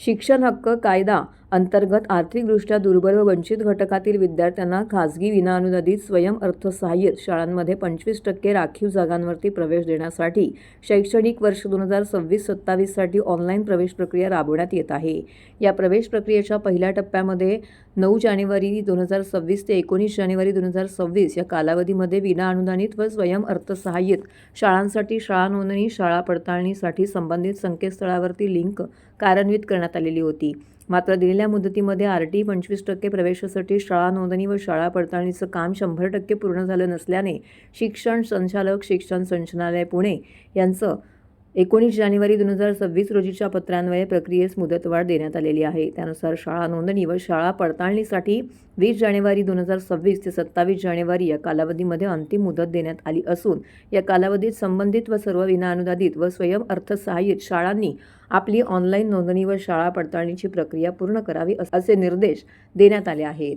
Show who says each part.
Speaker 1: शिक्षण हक्क कायदा अंतर्गत आर्थिकदृष्ट्या दुर्बल व वंचित घटकातील विद्यार्थ्यांना खासगी विनाअनुदानित स्वयं अर्थसहाय्यित शाळांमध्ये पंचवीस टक्के राखीव जागांवरती प्रवेश देण्यासाठी शैक्षणिक वर्ष दोन हजार सव्वीस सत्तावीससाठी ऑनलाईन प्रवेश प्रक्रिया राबवण्यात येत आहे. या प्रवेश प्रक्रियेच्या पहिल्या टप्प्यामध्ये नऊ जानेवारी दोन हजार सव्वीस ते एकोणीस जानेवारी दोन हजार सव्वीस या कालावधीमध्ये विनाअनुदानित व स्वयं अर्थसहाय्यित शाळांसाठी शाळा नोंदणी शाळा पडताळणीसाठी संबंधित संकेतस्थळावरती लिंक कार्यान्वित करण्यात आलेली होती. मात्र दिलेल्या मुदतीमध्ये आर टी पंचवीस टक्के प्रवेशासाठी शाळा नोंदणी व शाळा पडताळणीचं काम शंभर टक्के पूर्ण झालं नसल्याने शिक्षण संचालक शिक्षण संचालय पुणे यांचं एकोणीस जानेवारी दोन हजार सव्वीस रोजीच्या पत्रान्वये प्रक्रियेस मुदतवाढ देण्यात आलेली आहे. त्यानुसार शाळा नोंदणी व शाळा पडताळणीसाठी वीस जानेवारी दोन हजार सव्वीस ते सत्तावीस जानेवारी या कालावधीमध्ये अंतिम मुदत देण्यात आली असून या कालावधीत संबंधित व सर्व विनाअनुदानित व स्वयं अर्थसहाय्यित शाळांनी आपली ऑनलाईन नोंदणी व शाळा पडताळणीची प्रक्रिया पूर्ण करावी असे निर्देश देण्यात आले आहेत.